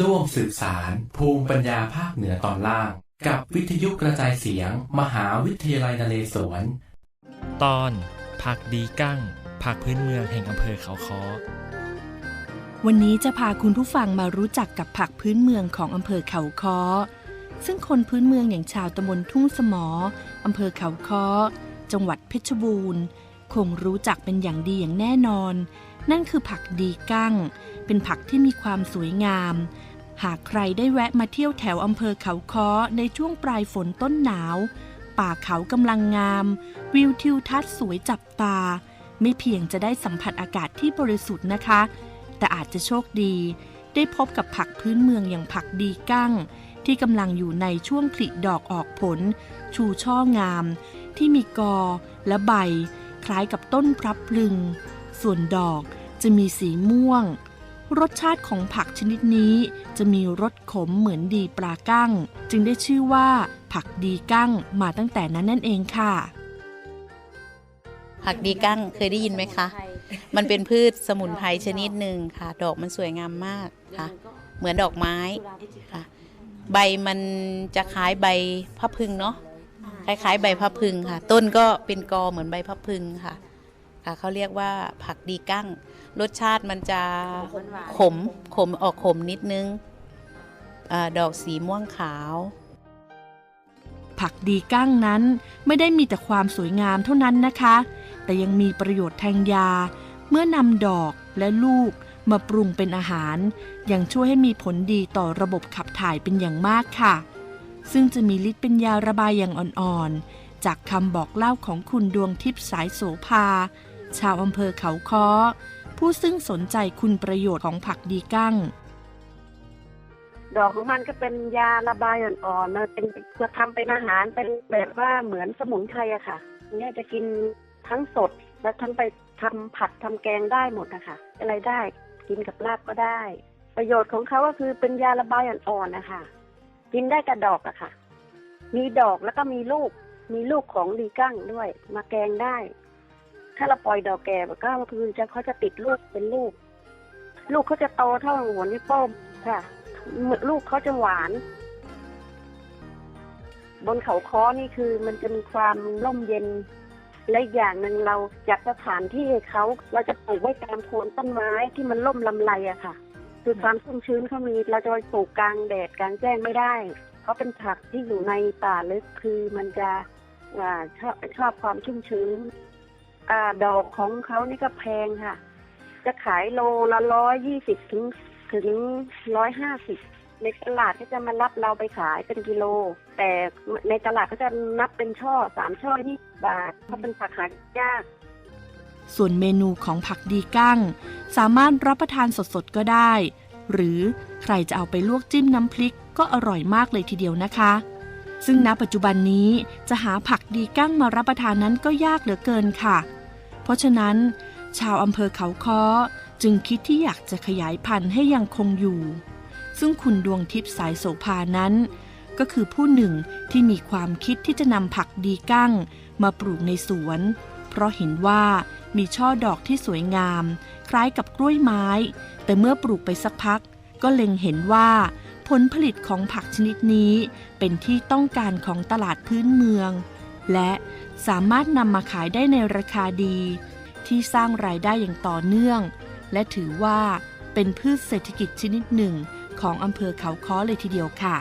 ร่วมสืบสาร ภูมิปัญญาภาคเหนือตอนล่าง กับวิทยุกระจายเสียง มหาวิทยาลัยนเรศวร ตอนผักดีกั้งผักพื้นเมืองแห่งอำเภอเขาค้อวันนี้จะพาคุณผู้ฟังมารู้จักกับผักพื้นเมืองของอำเภอเขาค้อซึ่งคนพื้นเมืองอย่างชาวตำบลทุ่งสมออำเภอเขาค้อจังหวัดเพชรบูรณ์ คงรู้จักเป็นอย่างดีอย่างแน่นอน นั่นคือผักดีกั้ง เป็นผักที่มีความสวยงาม หากใครได้แวะมาเที่ยวแถวอำเภอเขาค้อในช่วงปลายฝนต้นหนาว ป่าเขากำลังงาม วิวทิวทัศน์สวยจับตา ไม่เพียงจะได้สัมผัสอากาศที่บริสุทธิ์นะคะ แต่อาจจะโชคดี ได้พบกับผักพื้นเมืองอย่างผักดีกั้ง ที่กำลังอยู่ในช่วงผลิดอกออกผล ชูช่องาม ที่มีกอและใบ คล้ายกับต้นพรับพลึง ส่วนดอกจะมีสีม่วง รสชาติของผักชนิดนี้จะมีรสขมเหมือนดีปลากั้ง จึงได้ชื่อว่า ผักดีกั้งมาตั้งแต่นั้นนั่นเองค่ะ ผักดีกั้งเคยได้ยินไหมคะ มันเป็นพืชสมุนไพรชนิดหนึ่งค่ะ ดอกมันสวยงามมากค่ะ เหมือนดอกไม้ค่ะ ใบมันจะคล้ายใบพับพึงเนาะคล้ายๆ ใบพับพึงค่ะ ต้นก็เป็นกอเหมือนใบพับพึงค่ะค่ะ เขาเรียกว่าผักดีกั้ง รสชาติมันจะขมขมออกขมนิดนึงอาดอกสีม่วงขาว ผักดีกั้งนั้นไม่ได้มีแต่ความสวยงามเท่านั้นนะคะ แต่ยังมีประโยชน์ทางยา เมื่อนำดอกและลูกมาปรุงเป็นอาหาร ยังช่วยให้มีผลดีต่อระบบขับถ่ายเป็นอย่างมากค่ะ ซึ่งจะมีฤทธิ์เป็นยาระบายอย่างอ่อนๆ จากคำบอกเล่าของคุณดวงทิพย์สายโสภา ชาวอำเภอเขาค้อ ผู้ซึ่งสนใจคุณประโยชน์ของผักดีกั้ง ดอกของมันก็เป็นยาระบายอ่อนๆนะเป็นเพื่อทำเป็นอาหารเป็นแบบว่าเหมือนสมุนไพรอะค่ะ เนี่ยจะกินทั้งสดและทั้งไปทำผัดทำแกงได้หมดนะคะอะไรได้กินกับลาบก็ได้ ประโยชน์ของเขาก็คือเป็นยาระบายอ่อนๆนะคะ กินได้กับดอกอะค่ะ มีดอกแล้วก็มีลูก มีลูกของดีกั้งด้วย มาแกงได้ ถ้าเราปล่อยดอกแก่ก็คือจะเขาจะติดลูกเป็นลูก ลูกเขาจะโตเท่าหัวนิ้วโป้งค่ะลูกเขาจะหวาน บนเขาค้อนี่คือมันจะมีความร่มเย็น และอีกอย่างหนึ่งเราจัดสถานที่ให้เขาเราจะปลูกไว้ตามโคนต้นไม้ที่มันร่มลำไรอะค่ะ คือความชุ่มชื้นเขามีเราจะไปปลูกกลางแดดกลางแจ้งไม่ได้เพราะเป็นผักที่อยู่ในป่าลึกคือมันจะอ่าชอบชอบความชุ่มชื้น อ่าดอกของเขานี่ก็แพงค่ะ จะขายโลละร้อยยี่สิบถึงถึงร้อยห้าสิบในตลาดก็จะมารับเราไปขายเป็นกิโล แต่ในตลาดก็จะนับเป็นช่อสามช่อยี่บาทเพราะเป็นผักหายาก ส่วนเมนูของผักดีกั้ง สามารถรับประทานสดๆก็ได้ หรือใครจะเอาไปลวกจิ้มน้ำพริกก็อร่อยมากเลยทีเดียวนะคะ ซึ่งณปัจจุบันนี้จะหาผักดีกั้งมารับประทานนั้นก็ยากเหลือเกินค่ะ เพราะฉะนั้น ชาวอำเภอเขาค้อจึงคิดที่อยากจะขยายพันธุ์ให้ยังคงอยู่ ซึ่งคุณดวงทิพย์สายโสภานั้น ก็คือผู้หนึ่งที่มีความคิดที่จะนำผักดีกั้ง มาปลูกในสวน เพราะเห็นว่ามีช่อดอกที่สวยงาม คล้ายกับกล้วยไม้ แต่เมื่อปลูกไปสักพัก ก็เล็งเห็นว่า ผลผลิตของผักชนิดนี้เป็นที่ต้องการของตลาดพื้นเมือง และสามารถนำมาขายได้ในราคาดี ที่สร้างรายได้อย่างต่อเนื่อง และถือว่าเป็นพืชเศรษฐกิจชนิดหนึ่งของอำเภอเขาค้อเลยทีเดียวค่ะ